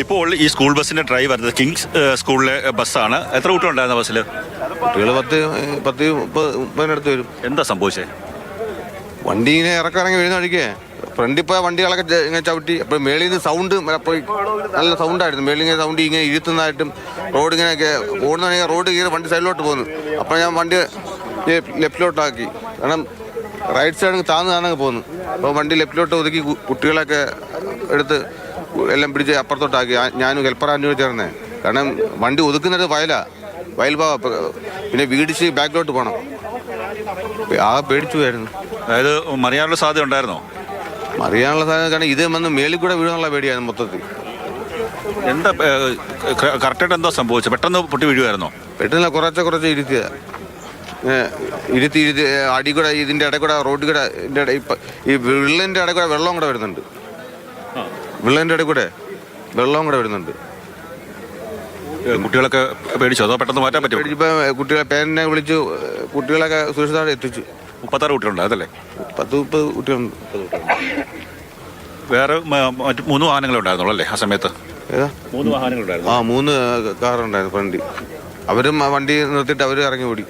ഇപ്പോൾ ഈ സ്കൂൾ ബസ്സിന്റെ ഡ്രൈവർ വരുന്നത് കിങ്സ് സ്കൂളിലെ ബസ്സാണ്. എത്ര കുട്ടികളുണ്ടായിരുന്ന ബസ്സിൽ? കുട്ടികൾ പത്ത് പത്ത് മുപ്പത് മുപ്പതിനടുത്ത് വരും. എന്താ സംഭവിച്ചേ? വണ്ടി ഇങ്ങനെ ഇറക്കിറങ്ങി വരുന്ന വഴിക്ക് ഫ്രണ്ടിൽ പോയ വണ്ടികളൊക്കെ ഇങ്ങനെ ചവിട്ടി അപ്പോൾ മേളിൽ നിന്ന് സൗണ്ട് നല്ല സൗണ്ടായിരുന്നു മേളിൽ ഇങ്ങനെ സൗണ്ട് ഇങ്ങനെ ഇരുത്തുന്നതായിട്ടും റോഡ് ഇങ്ങനെ ഓടുന്ന റോഡ് കയറി വണ്ടി സൈഡിലോട്ട് പോകുന്നു അപ്പോൾ ഞാൻ വണ്ടി ലെഫ്റ്റിലോട്ടാക്കി. കാരണം റൈറ്റ് സൈഡ് താന്ന് താന്നങ്ങ് പോകുന്നു അപ്പോൾ വണ്ടി ലെഫ്റ്റിലോട്ട് ഒതുക്കി കുട്ടികളൊക്കെ എടുത്ത് എല്ലാം പിടിച്ച് അപ്പുറത്തോട്ടാക്കി. ഞാനും ഹെൽപ്പർ ചേർന്നേ. കാരണം വണ്ടി ഒതുക്കുന്നത് വയലാ. വയൽ ഭാഗം പിന്നെ വീടിച്ച് ബാക്കിലോട്ട് പോകണം ആ പേടിച്ചു പോയായിരുന്നു. അതായത് മറിയാനുള്ള സാധ്യത ഉണ്ടായിരുന്നോ? മറിയാനുള്ള സാധ്യത കാരണം ഇത് വന്ന് മേളിൽ കൂടെ വീഴാനുള്ള പേടിയായിരുന്നു മൊത്തത്തിൽ. എന്താ കറക്റ്റായിട്ട് എന്തോ സംഭവിച്ചത്? പെട്ടെന്ന് പൊട്ടി വീഴുമായിരുന്നോ പെട്ടെന്ന് കുറച്ച് കുറച്ച് ഇരുത്തിയ ഇരുത്തി ഇരുത്തി അടി കൂടെ ഇതിന്റെ ഇടയിൽ കൂടെ റോഡിൽ കൂടെ ഇതിന്റെ ഇടയിൽ ഈ വിള്ളലിന്റെ ഇടയിൽ കൂടെ വെള്ളം കൂടെ വരുന്നുണ്ട്. വിള്ളന്റെ ഇടയിൽ കൂടെ വെള്ളവും കൂടെ വരുന്നുണ്ട്. കുട്ടികളൊക്കെ പേടിച്ചോ? അതോ പെട്ടെന്ന് മാറ്റാൻ പറ്റും ഇപ്പം കുട്ടികളെ പേരനെ വിളിച്ചു കുട്ടികളൊക്കെ സുരക്ഷിതമായി എത്തിച്ചു. മുപ്പത്താറ് കുട്ടികളുണ്ട് അതല്ലേ? പത്ത് മുപ്പത് കുട്ടികളുണ്ട്. വേറെ മറ്റു മൂന്ന് വാഹനങ്ങളുണ്ടായിരുന്നുള്ളൂ അല്ലേ ആ സമയത്ത്? ഏതാ? മൂന്ന് വാഹനങ്ങളുണ്ടായിരുന്നു ആ മൂന്ന് കാറുണ്ടായിരുന്നു ഫ്രണ്ട് അവരും ആ വണ്ടി നിർത്തിയിട്ട് അവർ ഇറങ്ങി ഓടി.